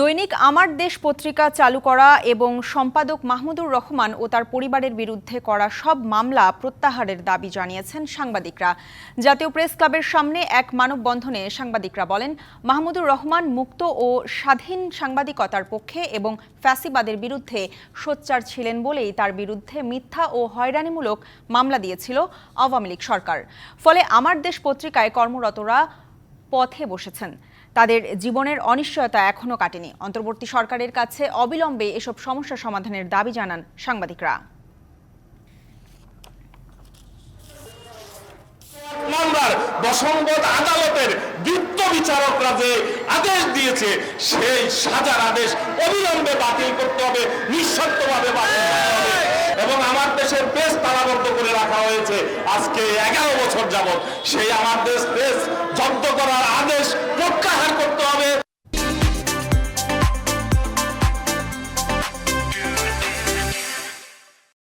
দৈনিক আমার দেশ পত্রিকা চালু করা এবং সম্পাদক মাহমুদুর রহমান ও তার পরিবারের বিরুদ্ধে করা সব মামলা প্রত্যাহারের দাবি জানিয়েছেন সাংবাদিকরা। জাতীয় প্রেস ক্লাবের সামনে এক মানববন্ধনে সাংবাদিকরা বলেন, মাহমুদুর রহমান মুক্ত ও স্বাধীন সাংবাদিকতার পক্ষে এবং ফ্যাসিবাদের বিরুদ্ধে সোচ্চার ছিলেন বলেই তার বিরুদ্ধে মিথ্যা ও হয়রানিমূলক মামলা দিয়েছিল আওয়ামী লীগ সরকার। ফলে আমার দেশ পত্রিকায় কর্মরতরা পথে বসেছেন। তাদের জীবনের অনিশ্চয়তা এখনও কাটেনি। অন্তর্বর্তী সরকারের কাছে অবিলম্বে এসব সমস্যা সমাধানের দাবি জানান সাংবাদিকরা। মামলার আদালতের বৃত্ত বিচারকরা যে আদেশ দিয়েছে, সেই সাজার আদেশ অবিলম্বে বাতিল করতে হবে, নিঃশর্তভাবে বাতিল এবং আমার দেশের প্রেস তালাবদ্ধ করে রাখা হয়েছে আজকে এগারো বছর যাবত সেই আমার দেশ